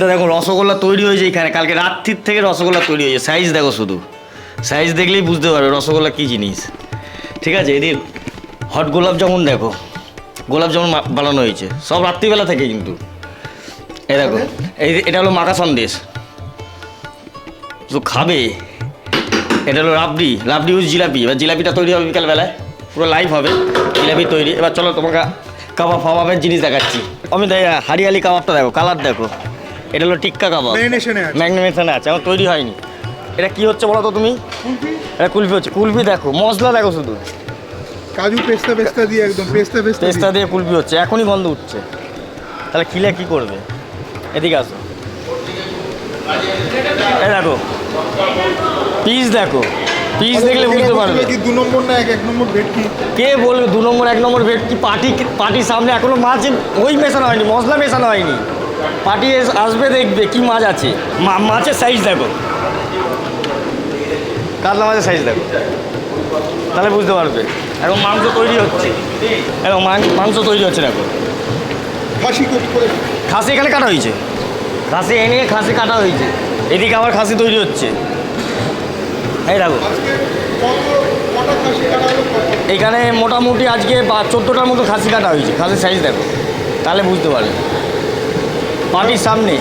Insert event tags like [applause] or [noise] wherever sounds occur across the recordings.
তো দেখো রসগোল্লা তৈরি হয়েছে এখানে। কালকে রাত্রির থেকে রসগোল্লা তৈরি হয়েছে। সাইজ দেখো শুধু। সাইজ দেখলেই বুঝতে পারবে রসগোল্লা কী জিনিস। ঠিক আছে এদিকে হট গোলাপ জামুন দেখো। গোলাপ জামুন বানানো হয়েছে। সব রাত্রিবেলা থেকে কিন্তু। এ দেখো, এই এটা হলো মাখা সন্দেশ। তো খাবে। এটা হলো রাবড়ি। রাবড়ি উজ জিলাপি। এবার জিলাপিটা তৈরি হবে বিকালবেলায়। পুরো লাইভ হবে। জিলাপি তৈরি। এবার চলো তোমাকে কাবাব, ফাবাবের জিনিস দেখাচ্ছি। আমি হারিয়ালি কাবাবটা দেখো কালার দেখো। এটা হলো টিক্কা কাবাব। ম্যাগনেশনে আছে। আমার তৈরি হয়নি। এটা কি হচ্ছে বলো তো তুমি এটা কুলফি হচ্ছে। কুলফি দেখো মশলা দেখো শুধু। কাজু পেস্তা পেস্তা দিয়ে একদম পেস্তা পেস্তা পেস্তা দিয়ে। দিয়ে কুলফি হচ্ছে এখনই গন্ধ উঠছে। তাহলে কিলে কি করবে? এদিকে আসো। এই দেখো পিস দেখো। পিস দেখলে বুঝতে পারবে। কি দু নম্বর না এক এক নম্বর ভেটকি? কে বলবে দু নম্বর এক নম্বর ভেটকি? পার্টি পার্টির সামনে এখনও মাছ ওই মেশানো হয়নি মশলা মেশানো হয়নি। পার্টি আসবে দেখবে কি মাছ আছে। মা- মাছের সাইজ দেখো। কাতলা মাছের সাইজ দেখো? তাহলে বুঝতে পারবে। এখন মাংস তৈরি হচ্ছে। এখন মাংস তৈরি হচ্ছে দেখো। খাসি খাসি এখানে কাটা হয়েছে। খাসি এনে খাসি কাটা হয়েছে। এদিকে আবার খাসি তৈরি হচ্ছে। এই দেখো? এখানে মোটামুটি আজকে বা চোদ্দোটার মতো খাসি কাটা হয়েছে। খাসির সাইজ দেখো। তাহলে বুঝতে পারবে। পার্টির সামনে।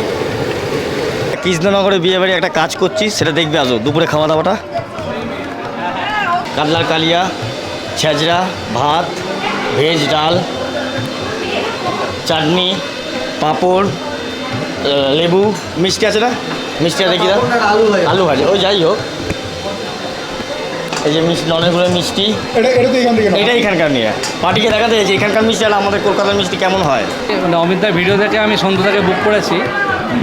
কৃষ্ণনগরে বিয়ে বাড়ি একটা কাজ করছি সেটা দেখবে আসো দুপুরে খাওয়া দাওয়াটা। কাতলার কালিয়া ছেঁচড়া ভাত ভেজ ডাল চাটনি পাঁপড় লেবু মিষ্টি আছে না? মিষ্টি আছে কি আলু ভাজা। ওই যাই হোক। এই যে মিষ্টি অনেকগুলো মিষ্টি। এটা এটা তো এখান থেকে এটা এখানকার নিয়ে পার্টিকে দেখাতে যে এখানকার মিষ্টি আর আমাদের কলকাতার মিষ্টি কেমন হয়? মানে অমিতদার ভিডিও দেখে আমি সন্ধ্যাটাকে বুক করেছি।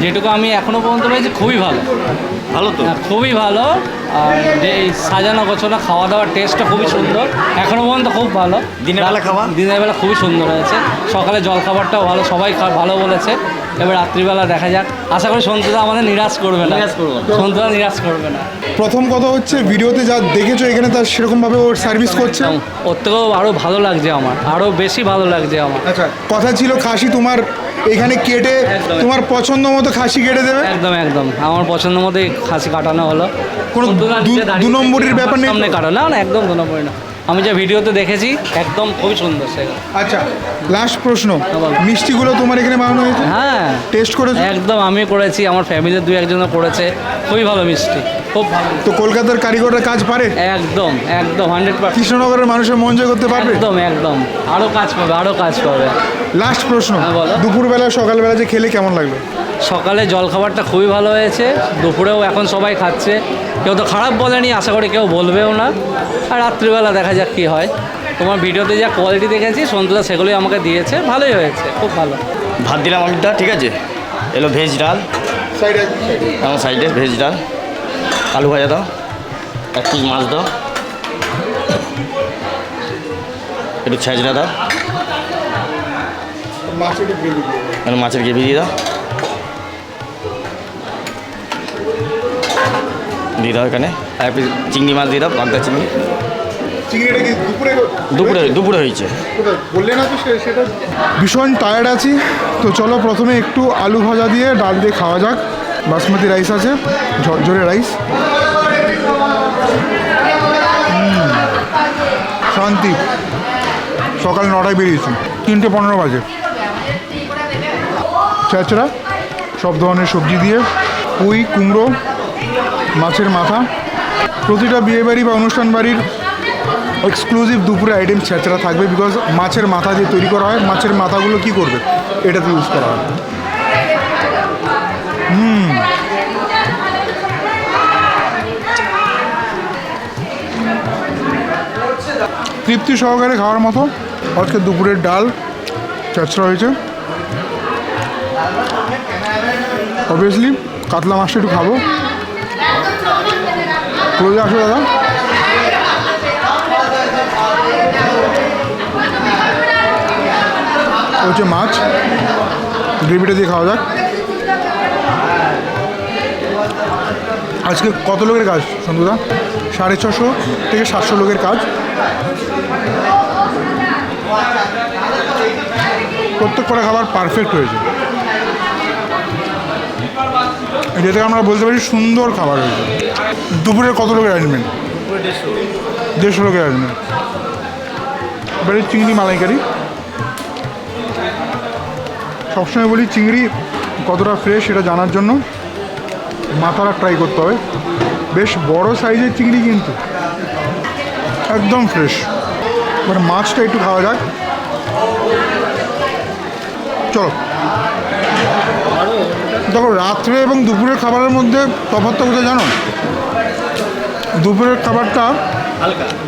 যেটুকু আমি এখনও পর্যন্ত পেয়েছি খুবই ভালো। ভালো তো? হ্যাঁ, খুবই ভালো। আর যে এই সাজানো গোছানো খাওয়া দাওয়ার টেস্টটা খুবই সুন্দর। এখনও পর্যন্ত খুব ভালো। দিনের বেলা খাওয়া? দিনের বেলা খুবই সুন্দর হয়েছে। সকালে জল খাবারটাও ভালো সবাই ভালো বলেছে। এবার রাত্রিবেলা দেখা যাক। আশা করি সন্ধ্যা আমাদের নিরাশ করবে না। সন্ধ্যা নিরাশ করবে না। প্রথম কথা হচ্ছে ভিডিওতে যা দেখেছ এখানে তার সেরকম ভাবে ওর সার্ভিস করছে। ওর থেকেও আরও ভালো লাগছে আমার। আরও বেশি ভালো লাগছে আমার। আচ্ছা কথা ছিল খাসি তোমার এখানে কেটে তোমার পছন্দ মতো খাসি কেটে দেবে? একদম একদম। আমার পছন্দ মতোই খাসি কাটানো হলো। কোনো দু- নম্বরির ব্যাপার নেই? সামনে কাটো। না না একদম দু নম্বরই না। আমি যা ভিডিওতে দেখেছি একদম খুবই সুন্দর সেগুলো। আচ্ছা লাস্ট প্রশ্ন। বলো। মিষ্টিগুলো তোমার এখানে বানানো হয়েছে? হ্যাঁ। টেস্ট করেছ? একদম আমি করেছি আমার ফ্যামিলির দুই একজনও করেছে। খুবই ভালো মিষ্টি খুব ভালো। তো কলকাতার কারিগররা কাজ পারে? একদম একদম হান্ড্রেড পার্সেন্ট কৃষ্ণনগরের মানুষের মন জয় করতে পারবে? একদম একদম। আরও কাজ পাবে আরও কাজ পাবে। লাস্ট প্রশ্ন। হ্যাঁ, বলো। দুপুরবেলা সকালবেলা যে খেলে কেমন লাগল? সকালে জলখাবারটা খুবই ভালো হয়েছে দুপুরেও এখন সবাই খাচ্ছে। কেউ তো খারাপ বলেনি আশা করি কেউ বলবেও না। আর রাত্রিবেলা দেখা যাক কী হয়। তোমার ভিডিওতে যা কোয়ালিটি দেখেছি সন্তুদা সেগুলোই আমাকে দিয়েছে ভালোই হয়েছে খুব ভালো। ভাত দিলাম আমিটা ঠিক আছে? এলো ভেজ ডাল। আমার সাইডে ভেজ ডাল। আলু ভাজা দাও এক পিস মাছ দাও। একটু ছেঁচড়া দাও। একটু মাছের গ্রেভি দিয়ে দাও। দিয়ে দাও এখানে। আর পিস চিংড়ি মাছ দিয়ে দাও বাগদা চিংড়ি। দুপুরে দুপুরে দুপুরে হয়েছে। ভীষণ টায়ার্ড আছি। তো চলো প্রথমে একটু আলু ভাজা দিয়ে ডাল দিয়ে খাওয়া যাক। বাসমতি রাইস আছে ঝরঝরে রাইস শান্তি। সকাল নটায় বেরিয়েছি। তিনটে পনেরো বাজে। চাচড়া সব ধরনের সবজি দিয়ে। পুঁই কুমড়ো মাছের মাথা। প্রতিটা বিয়েবাড়ি বা অনুষ্ঠান বাড়ির এক্সক্লুসিভ দুপুরে আইটেম ছেঁচড়া থাকবে বিকজ মাছের মাথা দিয়ে তৈরি করা হয়। মাছের মাথাগুলো কি করবে? এটাতে ইউজ করা হয়। হুম। তৃপ্তি সহকারে খাওয়ার মতো আজকে দুপুরের ডাল ছেঁচড়া হয়েছে। অবভিয়াসলি কাতলা মাছটা একটু খাব। প্রয়োজন আসো দাদা। হচ্ছে মাছ। গ্রেভিটা দিয়ে খাওয়া যাক। আজকে কত লোকের কাজ সন্তুদা সাড়ে ছশো থেকে সাতশো লোকের কাজ। প্রত্যেক কটা খাবার পারফেক্ট হয়েছে। যেটা আমরা বলতে পারি সুন্দর খাবার হয়েছে। দুপুরের কত লোকের অ্যারেঞ্জমেন্ট দেড়শো লোকের অ্যারেঞ্জমেন্ট এবারে চিংড়ি মালাইকারি। সবসময় বলি চিংড়ি কতটা ফ্রেশ সেটা জানার জন্য মাথাটা ট্রাই করতে হবে। বেশ বড় সাইজের চিংড়ি কিন্তু। একদম ফ্রেশ মানে মাছটা একটু খাওয়া যাক। চলো। দেখো রাত্রে এবং দুপুরের খাবারের মধ্যে তফাৎটা কোথায় জানো? দুপুরের খাবারটা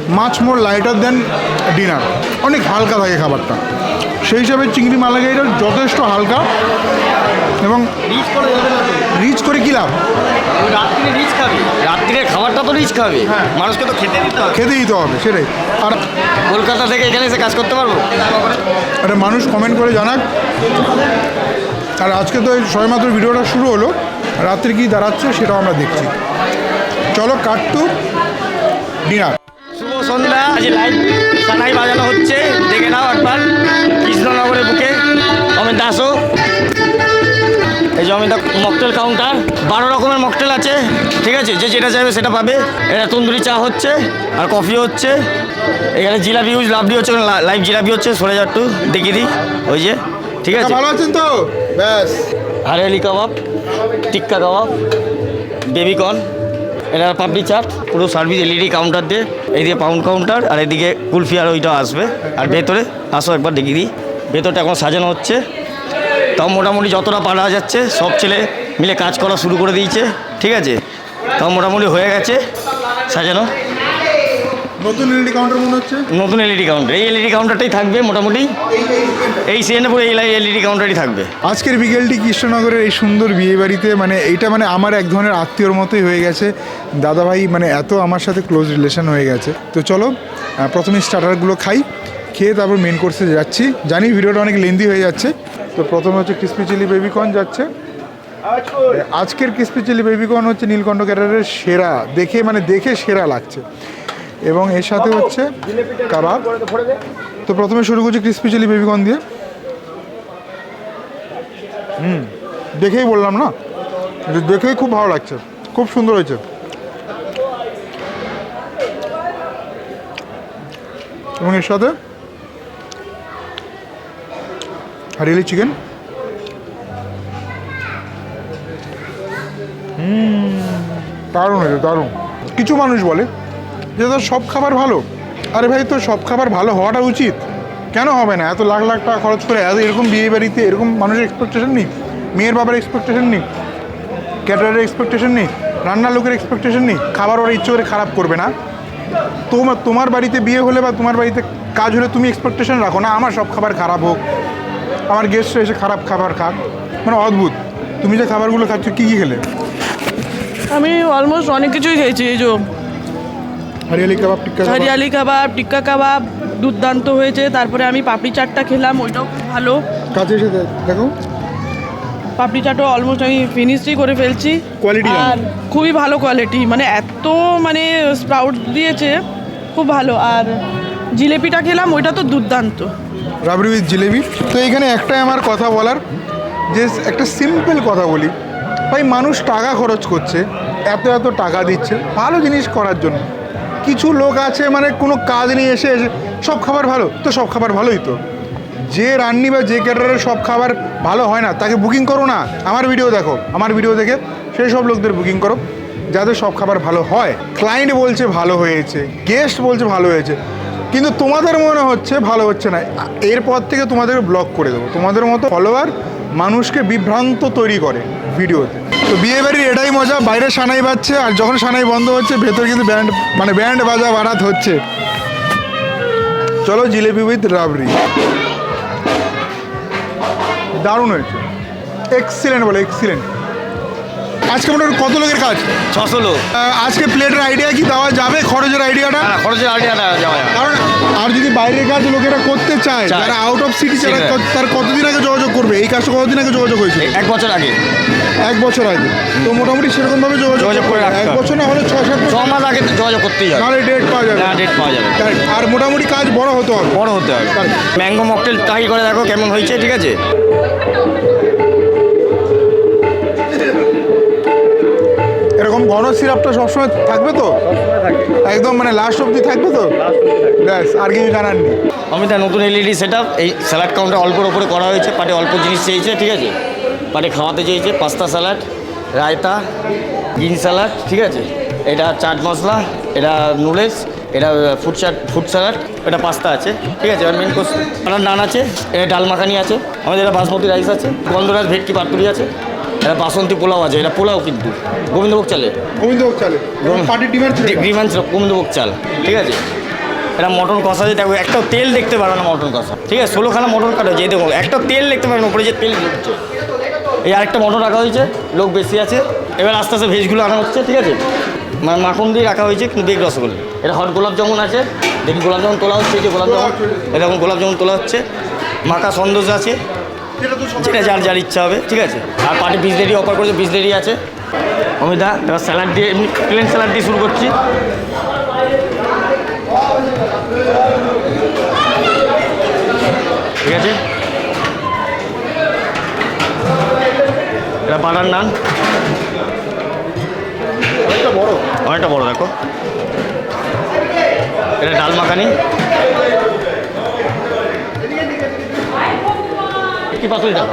মাছ মোর লাইটার দেন ডিনার। অনেক হালকা থাকে খাবারটা। সেই হিসাবে চিংড়ি মালাগাইটা যথেষ্ট হালকা এবং রিচ করে যাবে না তো। রিচ করে কী লাভ? রাত্রিরে রিচ খাবে। রাত্রিরের খাবারটা তো রিচ খাবে। হ্যাঁ। মানুষকে তো খেতে দিতে হবে। খেতে দিতে হবে সেটাই। আর কলকাতা থেকে এখানে এসে কাজ করতে পারব? একটা মানুষ কমেন্ট করে জানাক। আর আজকে তো এই সবেমাত্র ভিডিওটা শুরু হলো রাত্রে কি দাঁড়াচ্ছে সেটাও আমরা দেখছি। চলো কাটটু ডিনার শুভ সন্ধ্যা আজ লাইভ সানাই বাজানো হচ্ছে। দেখে নাও একবার কৃষ্ণনগরের বুকে অমিত দাসও। এই যে অমিতা মকটেল কাউন্টার বারো রকমের মকটেল আছে ঠিক আছে? যে যেটা চাইবে সেটা পাবে। এটা তন্দুরি চা হচ্ছে আর কফি হচ্ছে। এখানে জিলাপি ইউজ লাভলি হচ্ছে লাইভ জিলাপি হচ্ছে সরে যা একটু দেখিয়ে দিই ওই যে ঠিক আছে? ভালো আছেন তো? ব্যাস। হারিয়ালি কাবাব, টিক্কা কাবাব, বেবিকর্ন, এটা পাপড়ি চাট, পুরো সার্ভিস এলইডি কাউন্টার দিয়ে এইদিকে পাউন্ড কাউন্টার আর এদিকে কুলফি আর ওইটা আসবে। আর ভেতরে, আসো একবার দেখিয়ে দিই। ভেতরটা এখন সাজানো হচ্ছে। তাও মোটামুটি যতটা পারা যাচ্ছে, সব ছেলে মিলে কাজ করা শুরু করে দিয়েছে। ঠিক আছে? তাও মোটামুটি হয়ে গেছে সাজানো। নতুন এলইডি কাউন্টার মনে হচ্ছে? নতুন এলইডি কাউন্টার এই এলইডি কাউন্টারটাই থাকবে মোটামুটি। এই সিজনে পুরো এই এলইডি কাউন্টারই থাকবে। আজকের বিকেলটি কৃষ্ণনগরের এই সুন্দর বিয়ে বাড়িতে মানে এইটা মানে আমার এক ধরনের আত্মীয়র মতোই হয়ে গেছে। দাদাভাই মানে এত আমার সাথে ক্লোজ রিলেশন হয়ে গেছে। তো চলো প্রথমে স্টার্টারগুলো খাই খেয়ে তারপর মেন কোর্সে যাচ্ছি। জানি ভিডিওটা অনেক লেন্দি হয়ে যাচ্ছে। তো প্রথমে হচ্ছে ক্রিসপি চিলি বেবিকর্ন যাচ্ছে। আজকের ক্রিসপি চিলি বেবিকর্ন হচ্ছে নীলকণ্ঠ ক্যাটারের সেরা। দেখে মানে দেখে সেরা লাগছে। এবং এর সাথে হচ্ছে কাবাব। তো প্রথমে শুরু করছি ক্রিসপি চিলি বেবিকর্ন দিয়ে। হুম দেখেই বললাম না? দেখেই খুব ভালো লাগছে। খুব সুন্দর হয়েছে। এবং এর সাথে হারিয়ালি চিকেন দারুণ হয়েছে দারুণ। কিছু মানুষ বলে। যে তোর সব খাবার ভালো? আরে ভাই, তো সব খাবার ভালো হওয়াটা উচিত। কেন হবে না? এত লাখ লাখ টাকা খরচ করে এত এরকম বিয়ে বাড়িতে এরকম মানুষের এক্সপেকটেশন নেই? মেয়ের বাবার এক্সপেকটেশন নেই? ক্যাটারের এক্সপেকটেশন নেই? রান্নার লোকের এক্সপেকটেশন নেই? খাবার ওরা ইচ্ছে করে খারাপ করবে না? তোমার তোমার বাড়িতে বিয়ে হলে বা তোমার বাড়িতে কাজ হলে তুমি এক্সপেকটেশন রাখো না? আমার সব খাবার খারাপ হোক। আমার গেস্টরা এসে খারাপ খাবার খাক। মানে অদ্ভুত। তুমি যে খাবারগুলো খাচ্ছ, কী কী খেলে? আমি অলমোস্ট অনেক কিছুই খেয়েছি, এই যে হরিয়ালি কাবাব টিক্কা কাবাব। হরিয়ালি কাবাব টিক্কা কাবাব দুর্দান্ত হয়েছে। তারপরে আমি পাপড়ি চাটটা খেলাম ওইটাও খুব ভালো। কাছে এসে দেখো। পাপড়ি চাটও অলমোস্ট আমি ফিনিশই করে ফেলছি। কোয়ালিটি আর খুবই ভালো কোয়ালিটি মানে এত মানে স্প্রাউট দিয়েছে খুব ভালো। আর জিলেপিটা খেলাম ওইটা তো দুর্দান্ত। রাবড়ি উইথ জিলেবি তো এখানে একটাই আমার কথা বলার যে একটা সিম্পল কথা বলি। ভাই মানুষ টাকা খরচ করছে এত এত টাকা দিচ্ছে ভালো জিনিস করার জন্য। কিছু লোক আছে মানে কোনো কাজ নিয়ে এসে সব খাবার ভালো, তো সব খাবার ভালোই তো। যে রান্নি বা যে ক্যাটারের সব খাবার ভালো হয় না, তাকে বুকিং করো না। আমার ভিডিও দেখো, আমার ভিডিও দেখে সেই সব লোকদের বুকিং করো, যাদের সব খাবার ভালো হয়। ক্লায়েন্ট বলছে ভালো হয়েছে গেস্ট বলছে ভালো হয়েছে, কিন্তু তোমাদের মনে হচ্ছে ভালো হচ্ছে না। এরপর থেকে তোমাদের ব্লক করে দেবো। তোমাদের মতো ফলোয়ার মানুষকে বিভ্রান্ত তৈরি করে ভিডিওতে তো বিয়ে বাড়ির এটাই মজা, বাইরে সানাই বাজছে আর যখন সানাই বন্ধ হচ্ছে, ভেতর কিন্তু ব্যান্ড মানে ব্যান্ড বাজা বারাত হচ্ছে। চলো জিলেপি উইথ রাবড়ি। দারুণ হয়েছে। এক্সিলেন্ট বলে এক্সিলেন্ট আজকে মোটামুটি কত লোকের কাজ? ছশো লোক। আজকে প্লেটের আইডিয়া কি দেওয়া যাবে খরচের আইডিয়াটা খরচের আইডিয়া দেওয়া যাবে কারণ আর যদি বাইরের কাজ লোকেরা করতে চায়। যারা আউট অফ সিটি যারা তার কতদিন আগে যোগাযোগ করবে? এই কাজটা কতদিন আগে যোগাযোগ হয়েছে এক বছর আগে। এক বছর আগে। তো মোটামুটি সেরকমভাবে যোগাযোগ যোগাযোগ করে এক বছর না হলে ছ সাত ছ মাস আগে যোগাযোগ করতেই হবে। নাহলে ডেট পাওয়া যাবে। না ডেট পাওয়া যাবে আর মোটামুটি কাজ বড় হতে হবে। বড় হতে হবে। ম্যাঙ্গো মকটেল ট্রাই করে দেখো কেমন হয়েছে ঠিক আছে? ঘন সিরাপটা সবসময় থাকবে তো? একদম মানে লাস্ট অবধি থাকবে তো? ব্যাস আর কিছু জানার নেই। অমিতা নতুন এলইডি সেট এই স্যালাড কাউন্টার অল্পর ওপরে করা হয়েছে পাটে অল্প জিনিস চেয়েছে ঠিক আছে? পাটে খাওয়াতে চেয়েছে pasta salad raita green salad ঠিক আছে? এটা চাট মশলা এটা নুডলস এটা ফুড চাট ফুড স্যালাড এটা পাস্তা আছে ঠিক আছে? এবার মেন কোর্স আপনার নান আছে এটা ডাল মাখানি আছে আমাদের এটা বাসমতি রাইস আছে গন্ধরাজ ভেটকি পাতুরি আছে। এটা বাসন্তী পোলাও আছে এটা পোলাও কিন্তু। গোবিন্দভোগ চালে গোবিন্দভোগ চালে। ডিমান্ড ছিল গোবিন্দভোগ চাল ঠিক আছে? এটা মটন কষা যে দেখো একটা তেল দেখতে পারবে না মটন কষা ঠিক আছে? ষোলোখানা মটন কাটা যে দেখো একটা তেল দেখতে পারবে না উপরে যে তেল ঢুকছে। এই আরেকটা মটন রাখা হয়েছে লোক বেশি আছে। এবার আস্তে আস্তে ভেজগুলো আনা হচ্ছে ঠিক আছে? মানে মাখন দিয়ে রাখা হয়েছে কিন্তু বেগ রসগোল্লা। এটা হট গোলাপ জামুন আছে দেখি গোলাপ জামুন তোলা হচ্ছে যে গোলাপ জামুন। এরকম গোলাপ জামুন তোলা হচ্ছে। মাখা সন্দেশ আছে। যেটা যার যার ইচ্ছা হবে ঠিক আছে? আর পার্টি বিজলেরি অফার করেছে বিজলেরি আছে। অমিতা এবার স্যালাড দিয়ে এমনি প্লেন স্যালাড দিয়ে শুরু করছি। ঠিক আছে? এটা বাটার নান। অনেকটা বড়। অনেকটা বড় দেখো। এটা ডাল মাখানি। কি পাতুরি দাও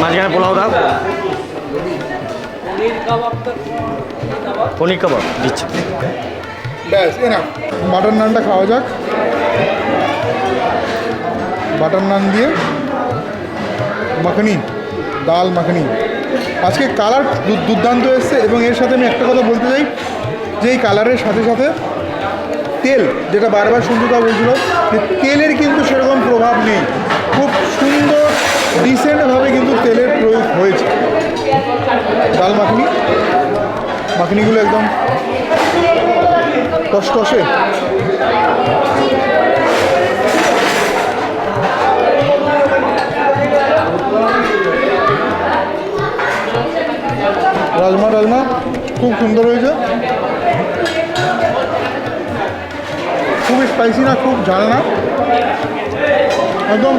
মাঝখানে পোলাও দাও। পনির কাবাব, দিচ্ছি। বাটার নানটা খাওয়া যাক। বাটার নান দিয়ে মাখনি, ডাল মাখনি। আজকে কালার দুর্দান্ত এসছে এবং এর সাথে আমি একটা কথা বলতে চাই, যে এই কালারের সাথে সাথে তেল, যেটা বারবার সঞ্জুদা বলছিল, যে তেলের কিন্তু সেরকম প্রভাব নেই। খুব সুন্দর ডিসেন্টভাবে কিন্তু তেলের প্রয়োগ হয়েছে। ডাল মাখনি? মাখনিগুলো একদম কষকষে। রাজমা রাজমা, খুব সুন্দর হয়েছে। খুব স্পাইসি না, খুব ঝাল না। একদম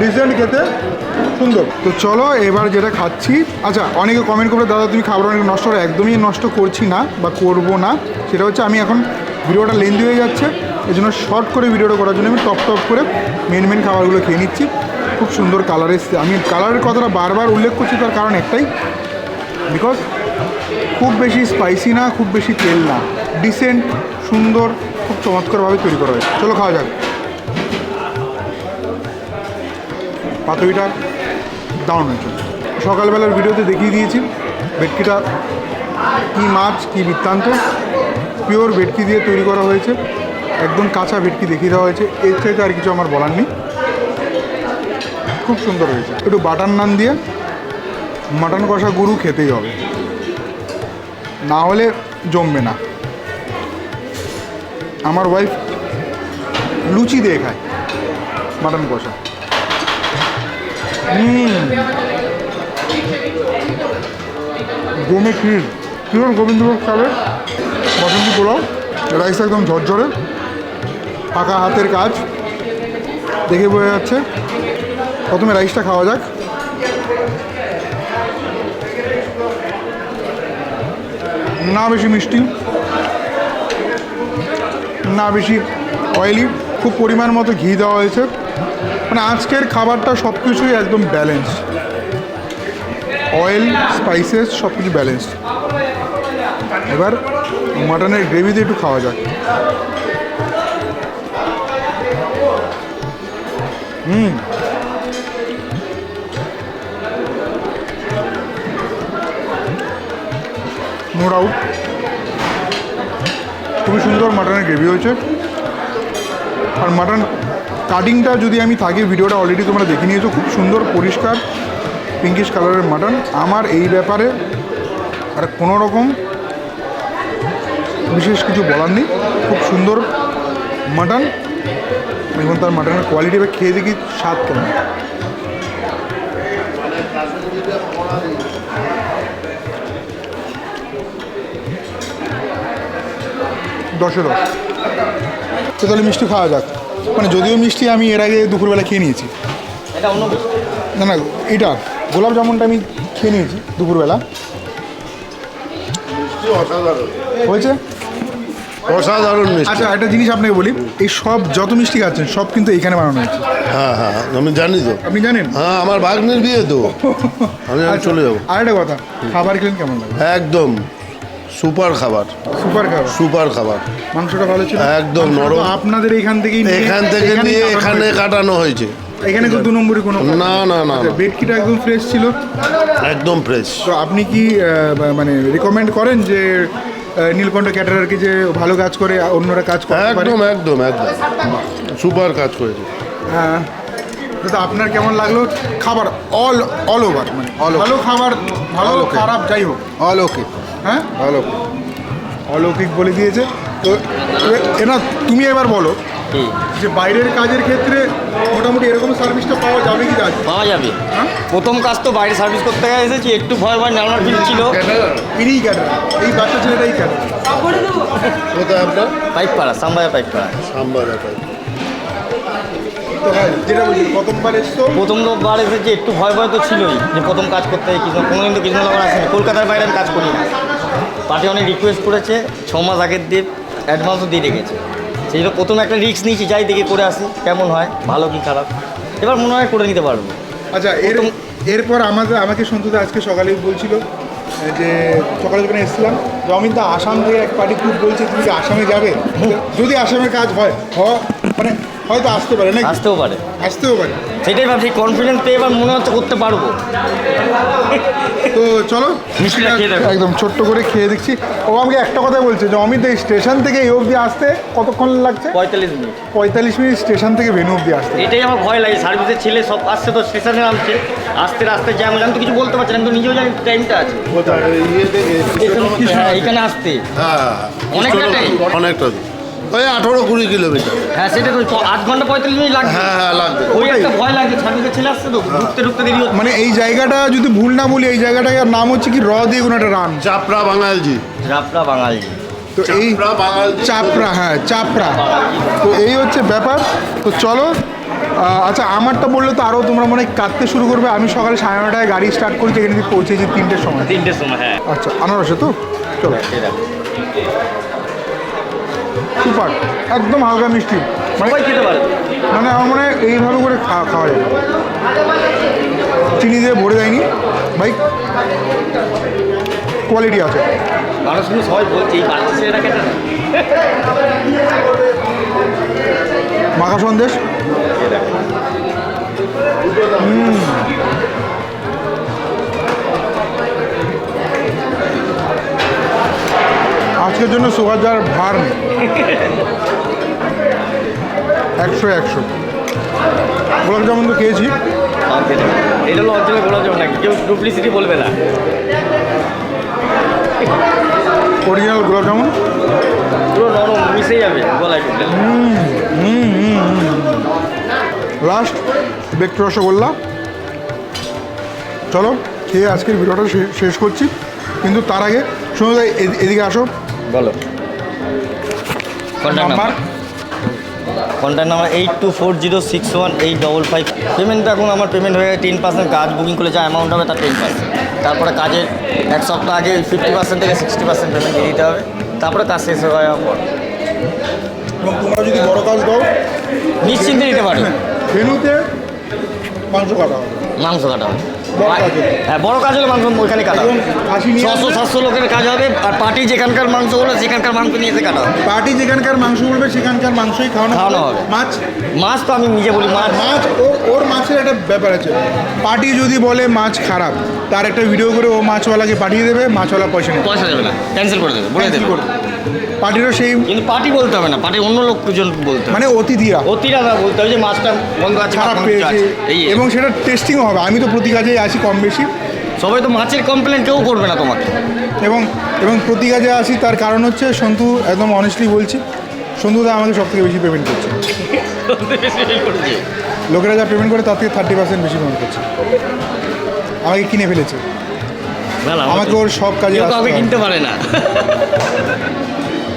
ডিসেন্ট খেতে, সুন্দর। তো চলো, এবার যেটা খাচ্ছি আচ্ছা অনেকে কমেন্ট করবে, দাদা, তুমি খাবার অনেক নষ্ট করো, একদমই নষ্ট করছি না বা করব না। সেটা হচ্ছে, আমি এখন ভিডিওটা লেন্দি হয়ে যাচ্ছে এই জন্য শর্ট করে ভিডিওটা করার জন্য আমি টপ টপ করে মেন মেন খাবারগুলো খেয়ে নিচ্ছি। খুব সুন্দর কালার এসছে। আমি কালারের কথাটা বারবার উল্লেখ করছি, তার কারণ একটাই বিকজ খুব বেশি স্পাইসি না, খুব বেশি তেল না। ডিসেন্ট সুন্দর, খুব চমৎকারভাবে তৈরি করা হয়েছে। চলো খাওয়া যাক। পাতুরিটা দারুণ হয়েছে। সকালবেলার ভিডিওতে দেখিয়ে দিয়েছি ভেটকিটা কী মাছ, কী বৃত্তান্ত। পিওর ভেটকি দিয়ে তৈরি করা হয়েছে। একদম কাঁচা ভেটকি দেখিয়ে দেওয়া হয়েছে। এর চাইতে আর কিছু আমার বলার নেই। খুব সুন্দর হয়েছে। একটু বাটার নান দিয়ে মাটন কষা গরু খেতেই হবে। না হলে জমবে না। আমার ওয়াইফ লুচি দিয়ে খায় মাটন কষা। গমে ক্ষীর। পিওর গোবিন্দভোগ চালের বসন্তি পোলাও রাইস একদম ঝরঝরে পাকা হাতের কাজ, দেখে বোঝা যাচ্ছে। প্রথমে রাইসটা খাওয়া যাক। না বেশি মিষ্টি, না বেশি অয়েলি খুব পরিমাণ মতো ঘি দেওয়া হয়েছে। মানে আজকের খাবারটা সব কিছুই একদম ব্যালেন্স অয়েল স্পাইসেস সব কিছু ব্যালেন্স এবার মাটনের গ্রেভি দিয়ে একটু খাওয়া যাক। হুম। নো ডাউট খুবই সুন্দর মাটনের গ্রেভি হয়েছে। আর মাটন কাটিংটা যদি আমি থাকি, ভিডিওটা অলরেডি তোমরা দেখে নিয়েছো, খুব সুন্দর, পরিষ্কার পিঙ্কিশ কালারের মাটন। আমার এই ব্যাপারে আর কোনো রকম বিশেষ কিছু বলার নেই। খুব সুন্দর মাটন। এবং তার মাটনের কোয়ালিটি খেয়ে দেখি স্বাদ কেমন। দশে দশ। তো তাহলে মিষ্টি খাওয়া যাক। মানে যদিও মিষ্টি আমি এর আগে দুপুরবেলা খেয়ে নিয়েছি। না না এটা গোলাপ জামুনটা আমি খেয়ে নিয়েছি দুপুরবেলা। অসাধারণ। হয়েছে? অসাধারণ মিষ্টি। আচ্ছা একটা জিনিস আপনাকে বলি এই সব যত মিষ্টি খাচ্ছেন সব কিন্তু এইখানে বানানো হয়েছে। হ্যাঁ হ্যাঁ আমি জানি তো। আপনি জানেন? হ্যাঁ আমার ভাগ্নের বিয়ে তো। আমি আচ্ছা, চলে যাব। আরেকটা কথা খাবার খেলেন কেমন লাগে? একদম। সুপার খাবার। সুপার খাবার? সুপার খাবার। মাংসটা ভালো ছিল? একদম নরম। আপনাদের এখান থেকেই নিয়ে এখান থেকে নিয়ে এখানে কাটানো হয়েছে। এখানে তো দু নম্বরই কোনো না না না না। বেডকিটা একদম ফ্রেশ ছিল। একদম ফ্রেশ তো আপনি কি মানে রিকমেন্ড করেন যে নীলকণ্ঠ ক্যাটারারকে যে ভালো কাজ করে অন্যরা কাজ পারে? একদম একদম একদম। সুপার কাজ করেছে। হ্যাঁ। তো আপনার কেমন লাগল? খাবার অল অল ওভার মানে ভালো খাবার ভালো. খারাপ যাই হোক। অলৌকিক হ্যাঁ? অলৌকিক অলৌকিক বলে দিয়েছে। তো এ- এনা তুমি এবার বলো যে বাইরের কাজের ক্ষেত্রে মোটামুটি এরকম সার্ভিসটা পাওয়া যাবে কি যাবে পাওয়া যাবে। হ্যাঁ? প্রথম কাজ তো বাইরে সার্ভিস করতে এসেছি একটু ভয় ভয় নানার ফিল ছিল। ইনিই ক্যাটারার এই বাচ্চা ছেলেটাই ক্যাটারার কোথায় আপনার? পাইপ পাড়া সাম্বায়া পাইপ পাড়া সাম্বার একাই। তো হ্যাঁ যেটা বলছি প্রথমবার এসছো? প্রথম বার এসেছি একটু ভয় ভয় তো ছিলই যে প্রথম কাজ করতে হয় কৃষ্ণ কোনোদিন তো কৃষ্ণনগর আসেনি। কলকাতার বাইরে আমি কাজ করি না। পার্টি অনেক রিকোয়েস্ট করেছে ছ মাস আগের দিয়ে অ্যাডভান্সও দিয়ে রেখেছে। সেই জন্য প্রথম একটা রিস্ক নিয়েছি যাই দেখে করে আসি কেমন হয় ভালো কি খারাপ। এবার মনে হয় করে নিতে পারব। আচ্ছা এর এরপর আমাদের আমাকে সন্তুদা আজকে সকালেই বলছিল যে সকালে যখন এসেছিলাম। যে অমিত দা আসাম থেকে এক পার্টি গ্রুপ বলছে তুমি আসামে যাবে? যদি আসামের কাজ হয় হ- মানে হয়তো আসতে পারে নাকি? আসতেও পারে। আসতেও পারে। সেটাই ভাবছি কনফিডেন্স পেয়ে এবার মনে হচ্ছে করতে পারব। তো চলো মিষ্টিটা খেয়ে দেখো। একদম ছোট্ট করে খেয়ে দেখছি। ও আমাকে একটা কথা বলছে যে অমিত এই স্টেশন থেকে এই অবধি আসতে কতক্ষণ লাগছে? পঁয়তাল্লিশ মিনিট। পঁয়তাল্লিশ মিনিট স্টেশন থেকে ভেনু অবধি আসতে। এটাই আমার ভয় লাগে সার্ভিসের ছেলে সব আসছে তো স্টেশনে নামছে। আসতে রাস্তে জ্যাম আমি তো কিছু বলতে পারছি না আমি তো নিজেও জানি টাইমটা আছে। হ্যাঁ এখানে আসতে। হ্যাঁ। অনেকটা time? অনেকটা। ওই আঠারো কুড়ি কিলোমিটার। হ্যাঁ সেটা তো আধ ঘণ্টা পঁয়তাল্লিশ মিনিট লাগবে। হ্যাঁ হ্যাঁ লাগবে। ওই একটা ভয় লাগে সার্ভিসের ছেলে আসছে তো ঢুকতে ঢুকতে দেরি হচ্ছে। মানে এই জায়গাটা যদি ভুল না বলি এই জায়গাটার নাম হচ্ছে কি র দিয়ে কোনো একটা রান। চাপড়া বাঙালজি। রাপলা বাঙালি তো এই চাপড়া হ্যাঁ চাপড়া। তো এই হচ্ছে ব্যাপার। তো চলো আচ্ছা আমারটা বললে তো আরও তোমরা মনে হয় কাঁদতে শুরু করবে। আমি সকালে সাড়ে নটায় গাড়ি স্টার্ট করেছি এখানে পৌঁছেছি তিনটের সময়। তিনটের সময় হ্যাঁ। আচ্ছা আনারসে তো? চলো। সুপার একদম হালকা মিষ্টি। মানে আমার মনে হয় এইভাবে করে খাওয়া খাওয়া যায়। চিনি দিয়ে ভরে দেয়নি। ভাই কোয়ালিটি আছে। মানুষ সবাই বলছে এই বাচ্চা ছেলেটা মাখা সন্দেশ। হুম। আজকের জন্য সুগার যার ভার নেই। একশো একশো। গোলাপ জামুন তো খেয়েছি। এটা হলো অঞ্চলে গোলাপ জামুন নাকি? কেউ ডুপ্লিসিটি বলবে না। অরিজিনাল গোলাপ জামুন? পুরো নরম মিশে যাবে গলায় লাস্ট বেকট রসগোল্লা। চলো খেয়ে আজকের ভিডিওটা শেষ করছি। কিন্তু তার আগে শুনে যাই এদিকে আসো। বলো। Contact number contact number eight two four zero six one eight double five payment এখন আমার পেমেন্ট হয়ে টেন পার্সেন্ট কাজ বুকিং করলে যা অ্যামাউন্ট হবে তার টেন পার্সেন্ট তারপরে কাজের এক সপ্তাহ আগে ফিফটি পার্সেন্ট থেকে সিক্সটি পার্সেন্ট পেমেন্ট দিয়ে দিতে হবে। তারপরে কাজ শেষ হয়ে যাওয়ার পর। এবং তোমরা যদি বড় কাজ দাও নিশ্চিন্তে নিতে পারো। [laughs] ভেনুতে মাংস কাটা হবে। মাংস কাটা হবে। হ্যাঁ বড় কাজ হলে মাংস ওইখানে কাটা ছশো সাতশো লোকের কাজ হবে আর পার্টি যেখানকার মাংস হলো সেখানকার মাংস নিয়ে এসে কাটা হবে। পার্টি যেখানকার মাংস বলবে সেখানকার মাংসই খাওয়ানো খাওয়ানো হবে। মাছ মাছ তো আমি নিজে বলি মাছ মাছ ও ওর মাছের একটা ব্যাপার আছে। পার্টি যদি বলে মাছ খারাপ তার একটা ভিডিও করে ও মাছওয়ালাকে পাঠিয়ে দেবে মাছওয়ালা পয়সা নেবে। পয়সা দেবে না ক্যান্সেল করে দেবে বলে দেবে। পার্টিরও সেই কিন্তু পার্টি বলতে হবে না পার্টি অন্য লোকজন বলতে হবে। মানে অতিথিরা। অতিথিরা বলতে হবে যে মাছটা বন্ধ আছে খারাপ পেয়েছে। এবং সেটা টেস্টিংও হবে। আমি তো প্রতি কাজেই আসি কম বেশি। সবাই তো মাছের কমপ্লেন কেউ করবে না তোমাকে। এবং এবং প্রতি কাজে আসি তার কারণ হচ্ছে সন্তু একদম অনেস্টলি বলছি সন্তুদা আমাকে সব থেকে বেশি পেমেন্ট করছে। লোকেরা যা পেমেন্ট করে তার থেকে থার্টি পার্সেন্ট বেশি পেমেন্ট করছে। আমাকে কিনে ফেলেছে। আমাকে ওর সব কাজে। কিনতে পারে না।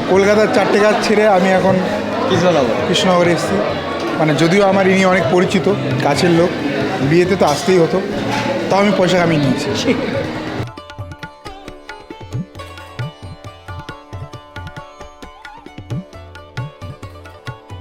কলকাতার চারটে কাজ ছেড়ে আমি এখন কৃষ্ণনগর। কৃষ্ণনগরে এসেছি। মানে যদিও আমার ইনি অনেক পরিচিত কাছের লোক। বিয়েতে তো আসতেই হতো। তাও আমি পয়সা কামিয়ে নিয়েছি।